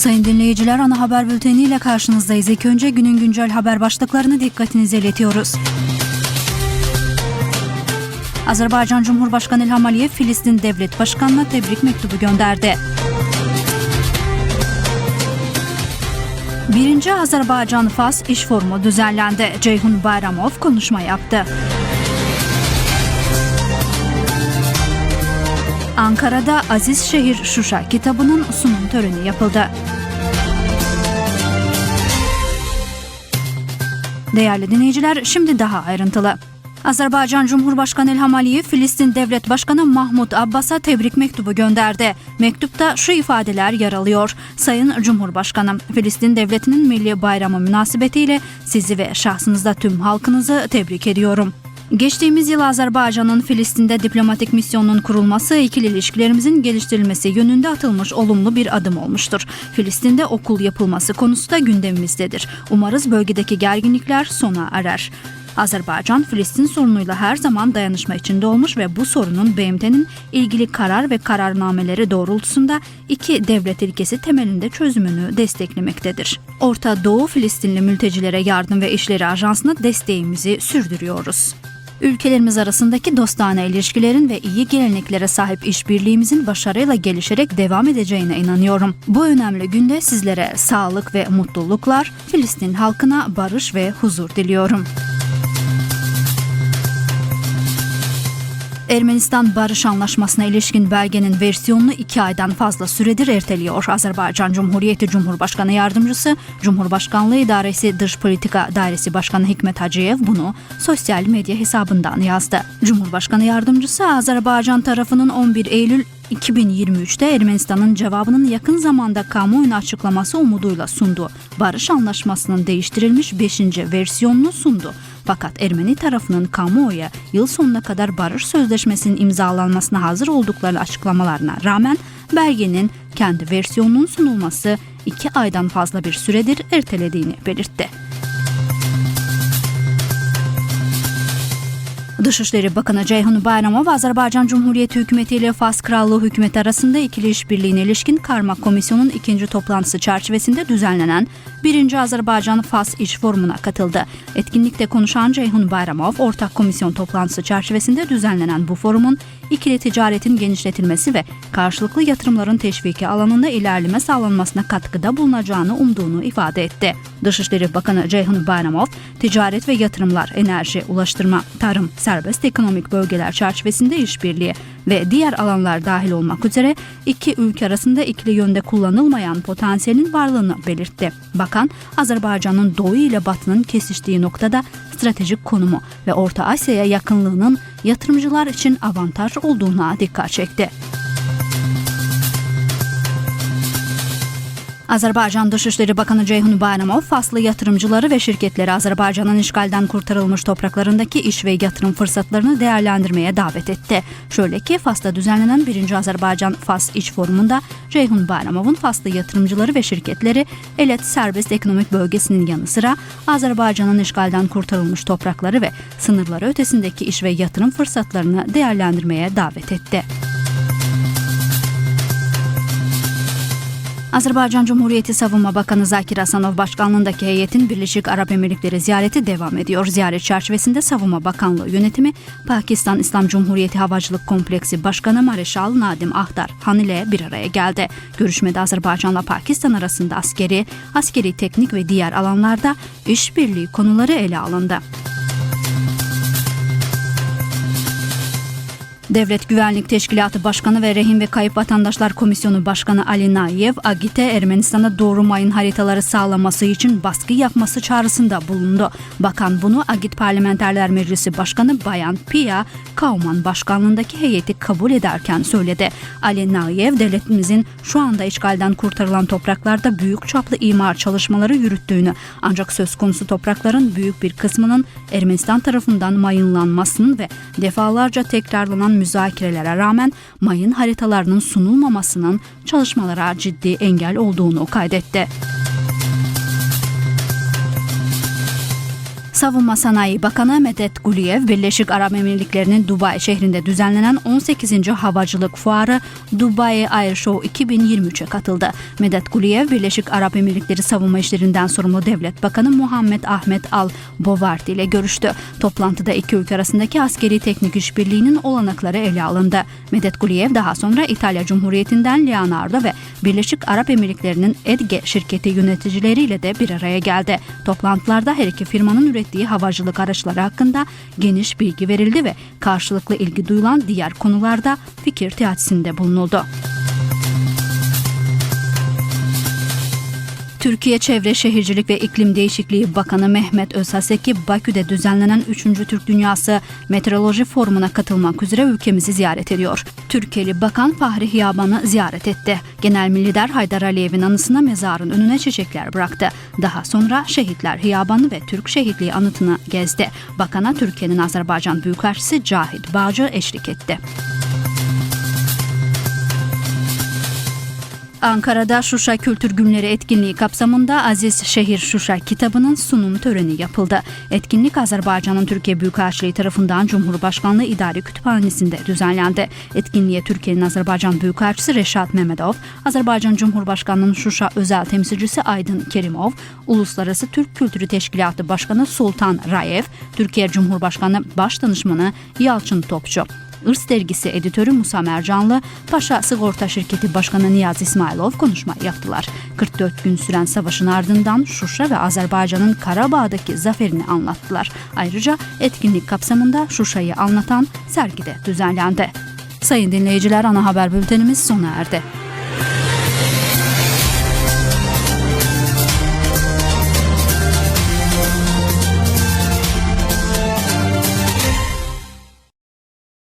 Sayın dinleyiciler ana haber bülteni ile karşınızdayız. İlk önce günün güncel haber başlıklarını dikkatinize iletiyoruz. Azerbaycan Cumhurbaşkanı İlham Aliyev Filistin Devlet Başkanı'na tebrik mektubu gönderdi. Birinci Azerbaycan-Fas İş Forumu düzenlendi. Ceyhun Bayramov konuşma yaptı. Ankara'da Aziz Şehir Şuşa kitabının sunum töreni yapıldı. Değerli dinleyiciler, şimdi daha ayrıntılı. Azerbaycan Cumhurbaşkanı İlham Aliyev Filistin Devlet Başkanı Mahmut Abbas'a tebrik mektubu gönderdi. Mektupta şu ifadeler yer alıyor. Sayın Cumhurbaşkanım, Filistin Devleti'nin milli bayramı münasebetiyle sizi ve şahsınızda tüm halkınızı tebrik ediyorum. Geçtiğimiz yıl Azerbaycan'ın Filistin'de diplomatik misyonunun kurulması ikili ilişkilerimizin geliştirilmesi yönünde atılmış olumlu bir adım olmuştur. Filistin'de okul yapılması konusu da gündemimizdedir. Umarız bölgedeki gerginlikler sona erer. Azerbaycan, Filistin sorunuyla her zaman dayanışma içinde olmuş ve bu sorunun BMT'nin ilgili karar ve kararnameleri doğrultusunda iki devlet ilkesi temelinde çözümünü desteklemektedir. Orta Doğu Filistinli mültecilere yardım ve işleri ajansına desteğimizi sürdürüyoruz. Ülkelerimiz arasındaki dostane ilişkilerin ve iyi geleneklere sahip işbirliğimizin başarıyla gelişerek devam edeceğine inanıyorum. Bu önemli günde sizlere sağlık ve mutluluklar, Filistin halkına barış ve huzur diliyorum. Ermenistan Barış Anlaşması'na ilişkin belgenin versiyonunu iki aydan fazla süredir erteliyor. Azerbaycan Cumhuriyeti Cumhurbaşkanı Yardımcısı, Cumhurbaşkanlığı İdaresi Dış Politika Dairesi Başkanı Hikmet Hacıyev bunu sosyal medya hesabından yazdı. Cumhurbaşkanı Yardımcısı Azerbaycan tarafının 11 Eylül 2023'te Ermenistan'ın cevabının yakın zamanda kamuoyuna açıklaması umuduyla sundu. Barış Anlaşması'nın değiştirilmiş 5. versiyonunu sundu. Fakat Ermeni tarafının kamuoya yıl sonuna kadar barış sözleşmesinin imzalanmasına hazır oldukları açıklamalarına rağmen belgenin kendi versiyonunun sunulması iki aydan fazla bir süredir ertelediğini belirtti. Dışişleri Bakanı Ceyhun Bayramov, Azerbaycan Cumhuriyeti Hükümeti ile Fas Krallığı Hükümeti arasında ikili işbirliğine ilişkin Karmak Komisyonu'nun ikinci toplantısı çerçevesinde düzenlenen 1. Azerbaycan-Fas İş Forumu'na katıldı. Etkinlikte konuşan Ceyhun Bayramov, ortak komisyon toplantısı çerçevesinde düzenlenen bu forumun ikili ticaretin genişletilmesi ve karşılıklı yatırımların teşviki alanında ilerleme sağlanmasına katkıda bulunacağını umduğunu ifade etti. Dışişleri Bakanı Ceyhun Bayramov, ticaret ve yatırımlar, enerji, ulaştırma, tarım, serbest ekonomik bölgeler çerçevesinde işbirliği ve diğer alanlar dahil olmak üzere iki ülke arasında ikili yönde kullanılmayan potansiyelin varlığını belirtti. Bakan, Azerbaycan'ın doğu ile batının kesiştiği noktada stratejik konumu ve Orta Asya'ya yakınlığının yatırımcılar için avantaj olduğuna dikkat çekti. Azerbaycan Dışişleri Bakanı Ceyhun Bayramov, Faslı yatırımcıları ve şirketleri Azerbaycan'ın işgalden kurtarılmış topraklarındaki iş ve yatırım fırsatlarını değerlendirmeye davet etti. Şöyle ki Fas'ta düzenlenen 1. Azerbaycan-Fas İş Forumu'nda Ceyhun Bayramov'un Faslı yatırımcıları ve şirketleri Elet Serbest Ekonomik Bölgesi'nin yanı sıra Azerbaycan'ın işgalden kurtarılmış toprakları ve sınırları ötesindeki iş ve yatırım fırsatlarını değerlendirmeye davet etti. Azerbaycan Cumhuriyeti Savunma Bakanı Zakir Hasanov başkanlığındaki heyetin Birleşik Arap Emirlikleri ziyareti devam ediyor. Ziyaret çerçevesinde Savunma Bakanlığı yönetimi Pakistan İslam Cumhuriyeti Havacılık Kompleksi Başkanı Mareşal Nadim Ahtar Han ile bir araya geldi. Görüşmede Azerbaycan'la Pakistan arasında askeri, askeri teknik ve diğer alanlarda işbirliği konuları ele alındı. Devlet Güvenlik Teşkilatı Başkanı ve Rehin ve Kayıp Vatandaşlar Komisyonu Başkanı Ali Nayev, Agit'e Ermenistan'a doğru mayın haritaları sağlaması için baskı yapması çağrısında bulundu. Bakan bunu Agit Parlamenterler Meclisi Başkanı Bayan Pia Kauman başkanlığındaki heyeti kabul ederken söyledi. Ali Nayev, devletimizin şu anda işgalden kurtarılan topraklarda büyük çaplı imar çalışmaları yürüttüğünü ancak söz konusu toprakların büyük bir kısmının Ermenistan tarafından mayınlanmasının ve defalarca tekrarlanan müzakerelere rağmen mayın haritalarının sunulmamasının çalışmalara ciddi engel olduğunu kaydetti. Savunma Sanayi Bakanı Medet Guliyev, Birleşik Arap Emirlikleri'nin Dubai şehrinde düzenlenen 18. Havacılık Fuarı Dubai Air Show 2023'e katıldı. Medet Guliyev, Birleşik Arap Emirlikleri Savunma İşlerinden sorumlu Devlet Bakanı Muhammed Ahmet Al Bovardi ile görüştü. Toplantıda iki ülke arasındaki askeri teknik işbirliğinin olanakları ele alındı. Medet Guliyev daha sonra İtalya Cumhuriyeti'nden Leonardo ve Birleşik Arap Emirlikleri'nin Edge şirketi yöneticileriyle de bir araya geldi. Toplantılarda her iki firmanın ürettiği havacılık araçları hakkında geniş bilgi verildi ve karşılıklı ilgi duyulan diğer konularda fikir teatisinde bulunuldu. Türkiye Çevre Şehircilik ve İklim Değişikliği Bakanı Mehmet Özhaseki Bakü'de düzenlenen 3. Türk Dünyası Meteoroloji Forumu'na katılmak üzere ülkemizi ziyaret ediyor. Türkiye'li Bakan Fahri Hiyaban'ı ziyaret etti. Genel Lider Haydar Aliyev'in anısına mezarın önüne çiçekler bıraktı. Daha sonra Şehitler Hiyabanı ve Türk Şehitliği anıtını gezdi. Bakana Türkiye'nin Azerbaycan Büyükelçisi Cahit Bağcı eşlik etti. Ankara'da Şuşa Kültür Günleri etkinliği kapsamında Aziz Şehir Şuşa kitabının sunum töreni yapıldı. Etkinlik Azerbaycan'ın Türkiye Büyükelçiliği tarafından Cumhurbaşkanlığı İdari Kütüphanesi'nde düzenlendi. Etkinliğe Türkiye'nin Azerbaycan Büyükelçisi Reşat Mehmetov, Azerbaycan Cumhurbaşkanı'nın Şuşa özel temsilcisi Aydın Kerimov, Uluslararası Türk Kültürü Teşkilatı Başkanı Sultan Rayev, Türkiye Cumhurbaşkanı Başdanışmanı Yalçın Topçu, Irs dergisi editörü Musa Mercanlı, Paşa Sigorta Şirketi Başkanı Niyaz İsmailov konuşma yaptılar. 44 gün süren savaşın ardından Şuşa ve Azerbaycan'ın Karabağ'daki zaferini anlattılar. Ayrıca etkinlik kapsamında Şuşa'yı anlatan sergide düzenlendi. Sayın dinleyiciler ana haber bültenimiz sona erdi.